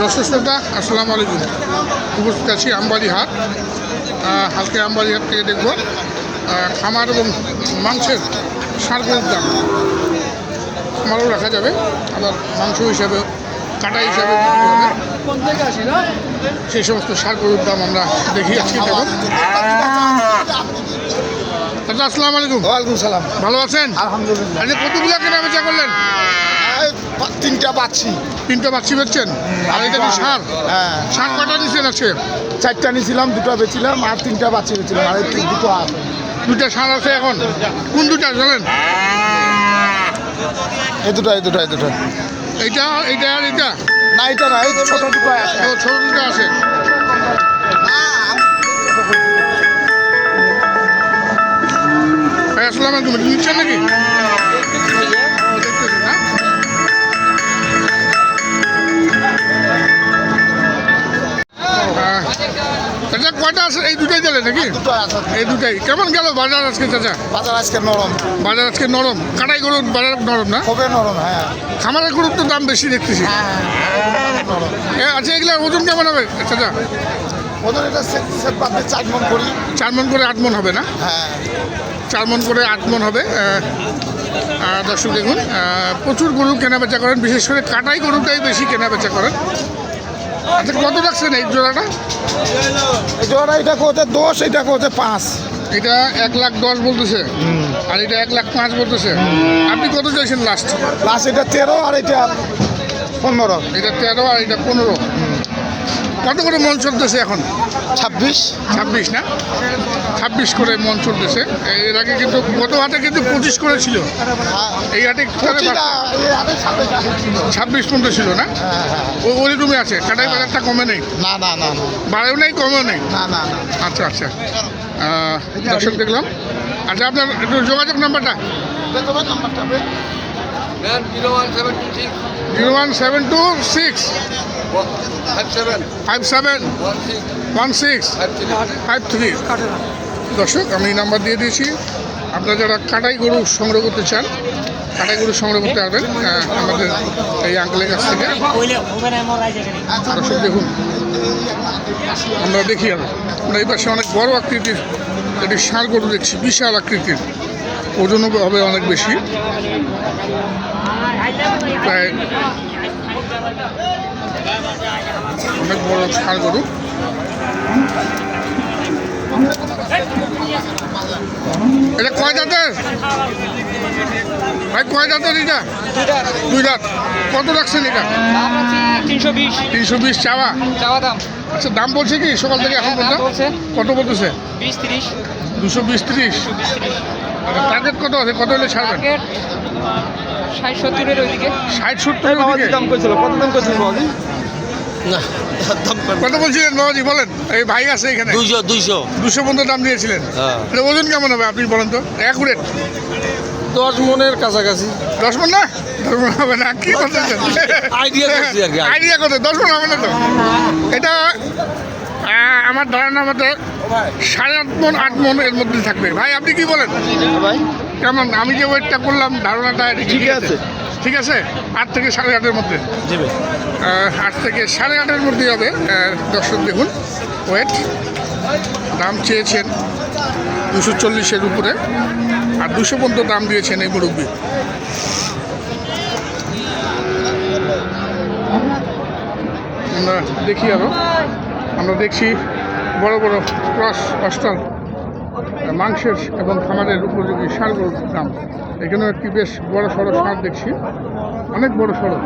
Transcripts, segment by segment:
দর্শক শ্রোতা আসসালামু আলাইকুম। উপস্থিত আছি আমবাড়ি হাট আজকে আমবাড়ি হাট থেকে দেখব খামার এবং মাংসের সারগুলোর দাম। খামারও রাখা যাবে আবার মাংস হিসাবে কাটা হিসাবে সেই সমস্ত সার গরুর দাম আমরা দেখি আজকে দাদা আসসালামু আলাইকুম। ওয়ালাইকুম সালাম। ভালো আছেন? আলহামদুলিল্লাহ। আজকে কতগুলো কেনা বেচা করলেন? তিনটা পাচ্ছি। তিনটা বাক্সি বেচছেন আর এটা কি সার? হ্যাঁ সার কটা দিচ্ছেন আছে চারটা নিয়েছিলাম দুটো বেছিলাম আর তিনটা বাক্সি বেছিলাম আর এই দুটো আছে। দুটা সার আছে এখন? কোন দুটা জানেন? এই দুটো এই দুটো এই দুটো। এইটা এইটা আর এইটা? না এটা না এই ছোট দুটো আছে। ছোট দুটো আছে। আছে? এই দুটাই দিলে নাকি? এই দুটাই কেমন গেল বাজার আজকে চাচা? বাজার আজকে নরম। বাজার আজকে নরম। কাটাই গরুর বাজার নরম না? খুবই নরম হ্যাঁ। খামারের গরুর তো দাম বেশি দেখতেছি। নরম। আচ্ছা এগুলা ওজন কেমন হবে চাচা? ওদের এটা সেট সেট বাদ দিয়ে চার মন করি। চার মন করে আট মন হবে না? হ্যাঁ। চার মন করে আট মন হবে। দর্শক দেখুন প্রচুর গরু কেনা বেচা করেন। বিশেষ করে কাটাই গরুটাই বেশি কেনা বেচা করেন। আচ্ছা কত রাখছেন এই জোড়াটা? এই জোড়া এটা কোথায় দশ এটা কোথায় পাঁচ। এটা এক লাখ দশ বলতেছে। আর এটা এক লাখ পাঁচ বলতেছে। আপনি কত চাইছেন লাস্ট লাস্ট এটা তেরো আর এটা পনেরো। এটা তেরো আর এটা পনেরো। কত করে মন চলতেছে এখন? ছাব্বিশ। ছাব্বিশ না? ছাব্বিশ করে মন চলতেছে। এর আগে কিন্তু গত হাটে কিন্তু পঁচিশ করে ছিল। হ্যাঁ। এই হাটে ছাব্বিশ। পর্যন্ত ছিল না? হ্যাঁ হ্যাঁ ও আছে কাটাই বাজারটা কমে নেই। না না না না। বাড়েও নেই কমেও নেই? না না না। আচ্ছা আচ্ছা। দর্শক দেখলাম। আচ্ছা আপনার একটু যোগাযোগ নাম্বারটা। Zero one seven two six. Five seven one six five three দর্শক আমি নাম্বার দিয়ে দিয়েছি। আপনারা যারা কাটাই গরু সংগ্রহ করতে চান কাটাই গরু সংগ্রহ করতে পারবেন আমাদের এই আঙ্কেলের কাছ থেকে। দর্শক দেখুন আমরা দেখি আমরা এই পাশে অনেক বড় আকৃতির একটি ষাঁড় গরু দেখছি বিশাল আকৃতির। ওজনও হবে অনেক বেশি। প্রায় অনেক বড় ষাঁড় গরু। এটা কয় দাঁতের? ভাই কয় দাঁতের এটা? দুই দাঁত। কত রাখছেন এটা? তিনশো বিশ তিনশো বিশ চাওয়া? চাওয়া দাম আচ্ছা দাম বলছে কি? সকাল থেকে এখন পর্যন্ত? কত বলতেছে? বিশ তিরিশ। দুশো বিশ তিরিশ। টার্গেট কত আছে? কত হলে ছাড়বেন? ষাট সত্তরের ওইদিকে। ষাট সত্তর কইছিল। কত দাম কইছিল বাবাজি? না দাম কম। কত বলছিলেন বাবাজি বলেন। এই ভাই আছে এখানে। দুইশো দুইশো। দুশো পর্যন্ত দাম দিয়েছিলেন। হ্যাঁ। ওজন কেমন হবে আপনি বলেন তো? অ্যাকুরেট। দশ মনের কাছাকাছি। দশ মন না? দশ মন হবে না। কি। আইডিয়া কত দশ মন হবে না তো? এটা আমার ধারণার মতে সাড়ে আট মন আট মন এর মধ্যে থাকবে। ভাই আপনি কি বলেন? ভাই। কেমন? আমি যে ওয়েটটা করলাম ধারণাটা ঠিক আছে। ঠিক আছে? আট থেকে সাড়ে আটের মধ্যে। আট থেকে সাড়ে আটের মধ্যে হবে। দর্শক দেখুন ওয়েট দাম চেয়েছেন দুশো চল্লিশের উপরে আর দুশো পর্যন্ত দাম দিয়েছেন এই মুরব্বী। আমরা দেখি আরও আমরা দেখছি বড় বড় ক্রস অস্টাল মাংসের এবং খামারের উপযোগী সারগুলোর দাম। এখানেও একটি বেশ বড় সড়ো সার দেখছি। অনেক বড় সড়ো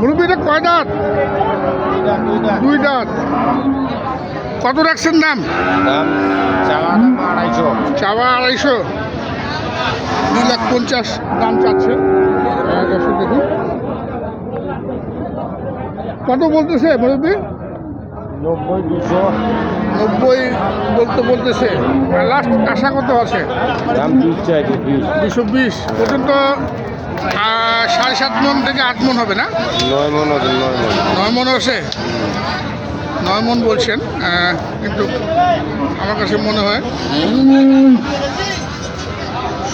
মুরব্বী এটা কয় দাঁত? দুই দাঁত। কত রাখছেন দাম? দাম চাওয়া আড়াইশো। চাওয়া আড়াইশো। দুই লাখ পঞ্চাশ দাম চাচ্ছে। দর্শক দেখুন কত বলতেছে মুরব্বী নব্বই দুশো। নব্বই বলতে বলতেছে। লাস্ট আশা কত আছে? দাম দুশো বিশ। পর্যন্ত সাড়ে সাত মন থেকে আট মন হবে না? নয় মন আছে নয় মন। নয় মন আছে? নয় মন বলছেন। কিন্তু আমার কাছে মনে হয়।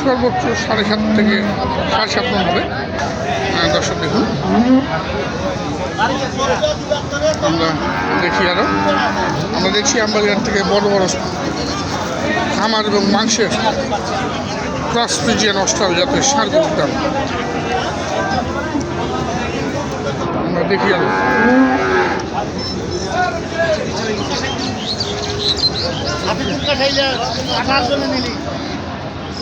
সর্বোচ্চ সাড়ে সাত থেকে সাড়ে সাত মন হবে। দর্শক দেখুন। আমরা দেখি আরও আমরা দেখছি আমবাড়িহাট থেকে বড় বড় খামার এবং মাংসের ক্রস ফ্রিজিয়ান অস্ট্রাল সারগুলোর দাম আমরা দেখি আরও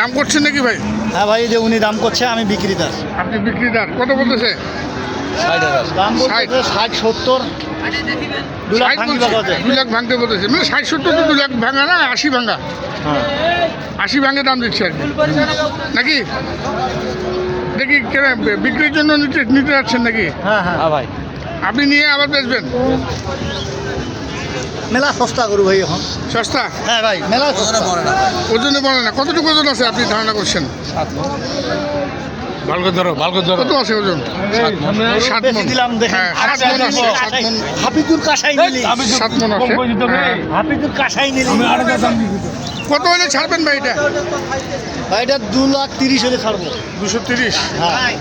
দাম করছেন নাকি ভাই? হ্যাঁ ভাই যে উনি দাম করছে আমি বিক্রিদার আপনি বিক্রিদার কত বলতেছে? দাম ষাট। ষাট সত্তর। দু লাখ ভাঙতে বলতেছে। মানে ষাট সত্তর তো দু লাখ ভাঙা না আশি ভাঙা? হ্যাঁ। আশি ভাঙে দাম দিচ্ছে আর নাকি? দেখি কেন বিক্রির জন্য নিতে নিতে যাচ্ছেন নাকি? হ্যাঁ। হ্যাঁ ভাই। আপনি নিয়ে আবার বেচবেন? মেলা সস্তা করু ভাই এখন। সস্তা? হ্যাঁ ভাই মেলা সস্তা। ওজনে বলে না কতটুকু ওজন আছে আপনি ধারণা করছেন? ভালো ধরো ভালো ধরো। কত আছে ওজন? সাত বেশি মন। দিলাম দেখেন হ্যাঁ সাত মন আছে সাত মন। হাফিজুর কাসাই নিলি। সাত মন আছে। হ্যাঁ। হাফিজুর কাসাই নিলি। কত হলে ছাড়বেন ভাই এটা? ভাই এটা দু লাখ তিরিশ হলে ছাড়বো। দুশো তিরিশ? হ্যাঁ।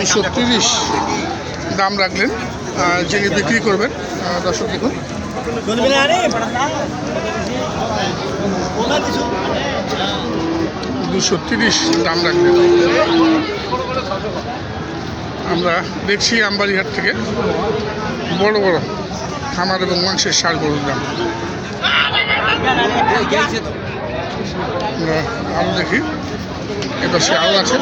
দুশো তিরিশ। দাম রাখলেন। যিনি বিক্রি করবেন দর্শক দেখুন। দুশো তিরিশ দাম আমরা দেখছি আমবাড়িহাট থেকে বড় বড় খামার এবং মাংসের সার গরুর দাম। আমরা আরও দেখি, এপাশে আরও আছে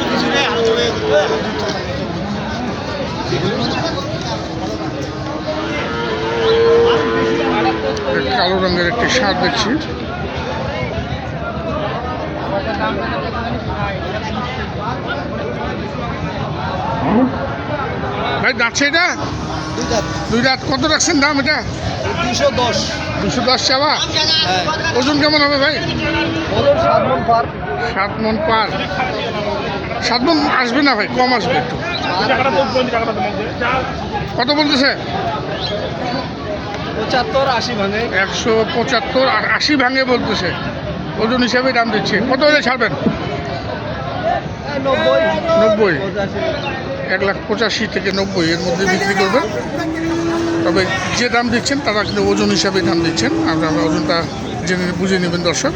একটা কালো রঙের একটি সার দেখছি। ভাই যাচ্ছে এটা? দুই রাত কত রাখছেন দাম এটা? দুশো দশ। দুশো দশ চাওয়া? ওজন কেমন হবে ভাই? মন সাত মন পার। সাত মন আসবে না ভাই কম আসবে একটু। কত বলতেছে? পঁচাত্তর আশি ভাঙে। একশো পঁচাত্তর আর আশি ভাঙে বলতেছে। ওজন হিসাবে দাম দিচ্ছে। কত হলে ছাড়বেন? নব্বই। এক লাখ পঁচাশি থেকে নব্বই এর মধ্যে বিক্রি করবেন। তবে যে দাম দিচ্ছেন তারা কিন্তু ওজন হিসাবে দাম দিচ্ছেন। আমরা আমরা ওজনটা জেনে বুঝে নেবেন দর্শক।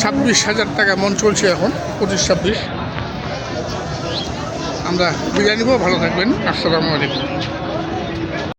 ছাব্বিশ হাজার টাকা মন চলছে এখন পঁচিশ ছাব্বিশ। আমরা বিরিয়ানি নিব ভালো থাকবেন। আসসালামু আলাইকুম।